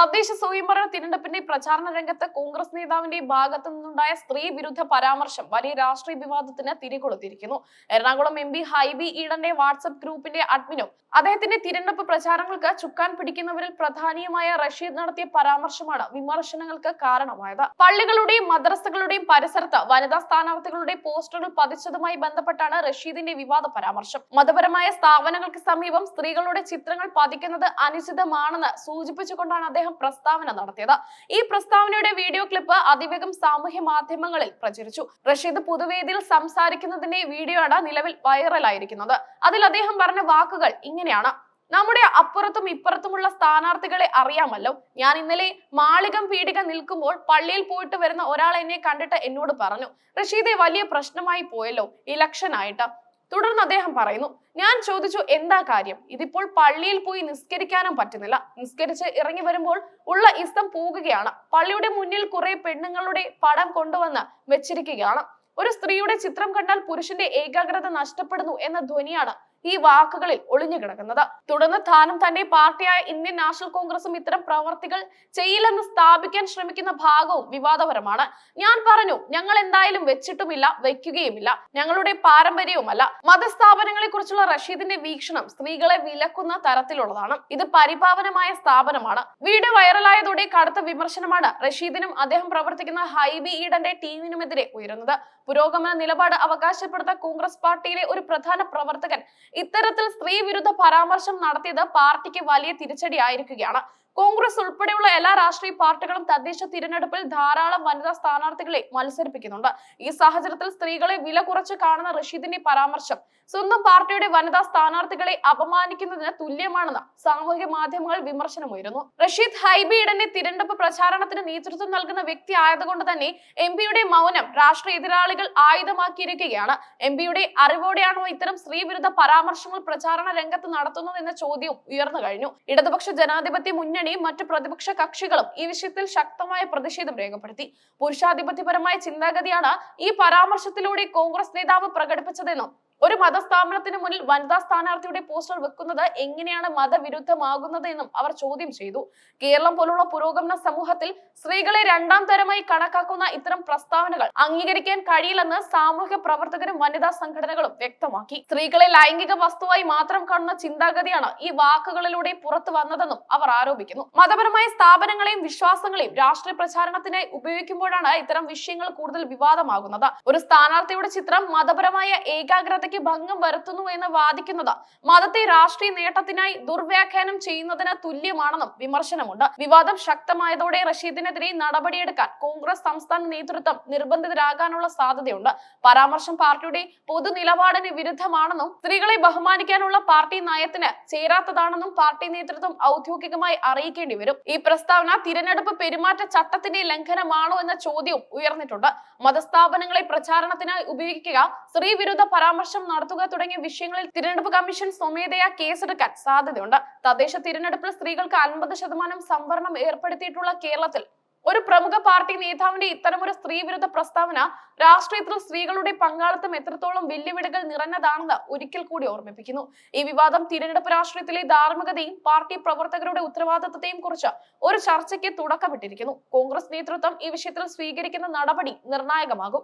തദ്ദേശ സ്വയംഭരണ തിരഞ്ഞെടുപ്പിന്റെ പ്രചാരണ രംഗത്ത് കോൺഗ്രസ് നേതാവിന്റെ ഭാഗത്തു നിന്നുണ്ടായ സ്ത്രീ വിരുദ്ധ പരാമർശം വലിയ രാഷ്ട്രീയ വിവാദത്തിന് തിരികൊളുത്തിരിക്കുന്നു എറണാകുളം എം പി ഹൈബി ഈഡന്റെ വാട്സ്ആപ്പ് ഗ്രൂപ്പിന്റെ അഡ്മിനും അദ്ദേഹത്തിന്റെ തിരഞ്ഞെടുപ്പ് പ്രചാരണങ്ങൾക്ക് ചുക്കാൻ പിടിക്കുന്നവരിൽ പ്രധാനിയുമായ റഷീദ് നടത്തിയ പരാമർശമാണ് വിമർശനങ്ങൾക്ക് കാരണമായത്. പള്ളികളുടെയും മദ്രസകളുടെയും പരിസരത്ത് വനിതാ സ്ഥാനാർത്ഥികളുടെ പോസ്റ്ററുകൾ പതിച്ചതുമായി ബന്ധപ്പെട്ടാണ് റഷീദിന്റെ വിവാദ പരാമർശം. മതപരമായ സ്ഥാപനങ്ങൾക്ക് സമീപം സ്ത്രീകളുടെ ചിത്രങ്ങൾ പതിക്കുന്നത് അനുചിതമാണെന്ന് സൂചിപ്പിച്ചുകൊണ്ടാണ് അദ്ദേഹം പ്രസ്താവന നടത്തിയത്. ഈ പ്രസ്താവനയുടെ വീഡിയോ ക്ലിപ്പ് അതിവേഗം സാമൂഹ്യ മാധ്യമങ്ങളിൽ പ്രചരിച്ചു. റഷീദ് പൊതുവേദിയിൽ സംസാരിക്കുന്നതിന്റെ വീഡിയോ ആണ് നിലവിൽ വൈറലായിരിക്കുന്നത്. അതിൽ അദ്ദേഹം പറഞ്ഞ വാക്കുകൾ ഇങ്ങനെയാണ്. നമ്മുടെ അപ്പുറത്തും ഇപ്പുറത്തുമുള്ള സ്ഥാനാർത്ഥികളെ അറിയാമല്ലോ. ഞാൻ ഇന്നലെ മാളികം പീടിക നിൽക്കുമ്പോൾ പള്ളിയിൽ പോയിട്ട് വരുന്ന ഒരാൾ എന്നെ കണ്ടിട്ട് എന്നോട് പറഞ്ഞു റഷീദെ വലിയ പ്രശ്നമായി പോയല്ലോ ഇലക്ഷൻ ആയിട്ട് തുടർന്ന് അദ്ദേഹം പറയുന്നു ഞാൻ ചോദിച്ചു എന്താ കാര്യം? ഇതിപ്പോൾ പള്ളിയിൽ പോയി നിസ്കരിക്കാനും പറ്റുന്നില്ല. നിസ്കരിച്ച് ഇറങ്ങി വരുമ്പോൾ ഉള്ള ഇഷ്ടം പോകുകയാണ്. പള്ളിയുടെ മുന്നിൽ കുറെ പെണ്ണുങ്ങളുടെ പടം കൊണ്ടുവന്ന് വെച്ചിരിക്കുകയാണ്. ഒരു സ്ത്രീയുടെ ചിത്രം കണ്ടാൽ പുരുഷന്റെ ഏകാഗ്രത നഷ്ടപ്പെടുന്നു എന്ന ധ്വനിയാണ് ഈ വാക്കുകളിൽ ഒളിഞ്ഞു കിടക്കുന്നത്. തുടർന്ന് താനും തന്റെ പാർട്ടിയായ ഇന്ത്യൻ നാഷണൽ കോൺഗ്രസും ഇത്തരം പ്രവർത്തികൾ ചെയ്യില്ലെന്ന് സ്ഥാപിക്കാൻ ശ്രമിക്കുന്ന ഭാഗവും വിവാദപരമാണ്. ഞാൻ പറഞ്ഞു ഞങ്ങൾ എന്തായാലും വെച്ചിട്ടുമില്ല വെക്കുകയുമില്ല. ഞങ്ങളുടെ പാരമ്പര്യവുമല്ല. മതസ്ഥാപനങ്ങളെ കുറിച്ചുള്ള റഷീദിന്റെ വീക്ഷണം സ്ത്രീകളെ വിലക്കുന്ന തരത്തിലുള്ളതാണ്. ഇത് പരിപാവനമായ സ്ഥാപനമാണ്. വീഡിയോ വൈറലായതോടെ കടുത്ത വിമർശനമാണ് റഷീദിനും അദ്ദേഹം പ്രവർത്തിക്കുന്ന ഹൈബി ഈഡന്റെ ടീമിനുമെതിരെ ഉയരുന്നത്. പുരോഗമന നിലപാട് അവകാശപ്പെടുന്ന കോൺഗ്രസ് പാർട്ടിയിലെ ഒരു പ്രധാന പ്രവർത്തകൻ ഇത്തരത്തിൽ സ്ത്രീ വിരുദ്ധ പരാമർശം നടത്തിയത് പാർട്ടിക്ക് വലിയ തിരിച്ചടിയായിരിക്കുകയാണ്. കോൺഗ്രസ് ഉൾപ്പെടെയുള്ള എല്ലാ രാഷ്ട്രീയ പാർട്ടികളും തദ്ദേശ തിരഞ്ഞെടുപ്പിൽ ധാരാളം വനിതാ സ്ഥാനാർത്ഥികളെ മത്സരിപ്പിക്കുന്നുണ്ട്. ഈ സാഹചര്യത്തിൽ സ്ത്രീകളെ വില കുറച്ച് കാണുന്ന റഷീദിന്റെ പരാമർശം സ്വന്തം പാർട്ടിയുടെ വനിതാ സ്ഥാനാർത്ഥികളെ അപമാനിക്കുന്നതിന് തുല്യമാണെന്ന് സാമൂഹിക മാധ്യമങ്ങൾ വിമർശനമുയരുന്നു. റഷീദ് ഹൈബിയുടെ തിരഞ്ഞെടുപ്പ് പ്രചാരണത്തിന് നേതൃത്വം നൽകുന്ന വ്യക്തി ആയതുകൊണ്ട് തന്നെ എം പിയുടെ മൗനം രാഷ്ട്രീയ എതിരാളികൾ ആയുധമാക്കിയിരിക്കുകയാണ്. എം പിയുടെ അറിവോടെയാണോ ഇത്തരം സ്ത്രീവിരുദ്ധ പരാമർശങ്ങൾ പ്രചാരണ രംഗത്ത് നടത്തുന്നത് എന്ന ചോദ്യവും ഉയർന്നു കഴിഞ്ഞു. ഇടതുപക്ഷ ജനാധിപത്യ മുന്നണിയും മറ്റു പ്രതിപക്ഷ കക്ഷികളും ഈ വിഷയത്തിൽ ശക്തമായ പ്രതിഷേധം രേഖപ്പെടുത്തി. പുരുഷാധിപത്യപരമായ ചിന്താഗതിയാണ് ഈ പരാമർശത്തിലൂടെ കോൺഗ്രസ് നേതാവ് പ്രകടിപ്പിച്ചതെന്നും ഒരു മതസ്ഥാപനത്തിന് മുന്നിൽ വനിതാ സ്ഥാനാർത്ഥിയുടെ പോസ്റ്റർ വെക്കുന്നത് എങ്ങനെയാണ് മതവിരുദ്ധമാകുന്നത് എന്നും അവർ ചോദ്യം ചെയ്തു. കേരളം പോലുള്ള പുരോഗമന സമൂഹത്തിൽ സ്ത്രീകളെ രണ്ടാം തരമായി കണക്കാക്കുന്ന ഇത്തരം പ്രസ്താവനകൾ അംഗീകരിക്കാൻ കഴിയില്ലെന്ന് സാമൂഹ്യ പ്രവർത്തകരും വനിതാ സംഘടനകളും വ്യക്തമാക്കി. സ്ത്രീകളെ ലൈംഗിക വസ്തുവായി മാത്രം കാണുന്ന ചിന്താഗതിയാണ് ഈ വാക്കുകളിലൂടെ പുറത്തു വന്നതെന്നും അവർ ആരോപിക്കുന്നു. മതപരമായ സ്ഥാപനങ്ങളെയും വിശ്വാസങ്ങളെയും രാഷ്ട്രീയ പ്രചാരണത്തിനായി ഉപയോഗിക്കുമ്പോഴാണ് ഇത്തരം വിഷയങ്ങൾ കൂടുതൽ വിവാദമാകുന്നത്. ഒരു സ്ഥാനാർത്ഥിയുടെ ചിത്രം മതപരമായ ഏകാഗ്രതയ്ക്ക് ഭംഗം വരുത്തുന്നു എന്ന് വാദിക്കുന്നത്. മതത്തെ രാഷ്ട്രീയ നേട്ടത്തിനായി ദുർവ്യാഖ്യാനം ചെയ്യുന്നതിന് തുല്യമാണെന്നും വിമർശനമുണ്ട്. വിവാദം ശക്തമായതോടെ റഷീദിനെതിരെ നടപടിയെടുക്കാൻ കോൺഗ്രസ് സംസ്ഥാന നേതൃത്വം നിർബന്ധിതരാകാനുള്ള സാധ്യതയുണ്ട്. പരാമർശം പാർട്ടിയുടെ പൊതു നിലപാടിന് വിരുദ്ധമാണെന്നും സ്ത്രീകളെ ബഹുമാനിക്കാനുള്ള പാർട്ടി നയത്തിന് ചേരാത്തതാണെന്നും പാർട്ടി നേതൃത്വം ഔദ്യോഗികമായി അറിയിക്കേണ്ടി വരും. ഈ പ്രസ്താവന തിരഞ്ഞെടുപ്പ് പെരുമാറ്റ ചട്ടത്തിന്റെ ലംഘനമാണോ എന്ന ചോദ്യവും ഉയർന്നിട്ടുണ്ട്. മതസ്ഥാപനങ്ങളെ പ്രചാരണത്തിനായി ഉപയോഗിക്കുക സ്ത്രീ വിരുദ്ധ പരാമർശം നടത്തുക തുടങ്ങിയ വിഷയങ്ങളിൽ തിരഞ്ഞെടുപ്പ് കമ്മീഷൻ സ്വമേധയാ കേസെടുക്കാൻ സാധ്യതയുണ്ട്. തദ്ദേശ തിരഞ്ഞെടുപ്പിൽ സ്ത്രീകൾക്ക് അൻപത് ശതമാനം സംവരണം ഏർപ്പെടുത്തിയിട്ടുള്ള കേരളത്തിൽ ഒരു പ്രമുഖ പാർട്ടി നേതാവിന്റെ ഇത്തരമൊരു സ്ത്രീ വിരുദ്ധ പ്രസ്താവന രാഷ്ട്രീയത്തിൽ സ്ത്രീകളുടെ പങ്കാളിത്തം എത്രത്തോളം വെല്ലുവിളികൾ നിറഞ്ഞതാണെന്ന് ഒരിക്കൽ കൂടി ഓർമ്മിപ്പിക്കുന്നു. ഈ വിവാദം തിരഞ്ഞെടുപ്പ് രാഷ്ട്രീയത്തിലെ ധാർമ്മികതയും പാർട്ടി പ്രവർത്തകരുടെ ഉത്തരവാദിത്തത്തെയും കുറിച്ച് ഒരു ചർച്ചയ്ക്ക് തുടക്കമിട്ടിരിക്കുന്നു. കോൺഗ്രസ് നേതൃത്വം ഈ വിഷയത്തിൽ സ്വീകരിക്കുന്ന നടപടി നിർണായകമാകും.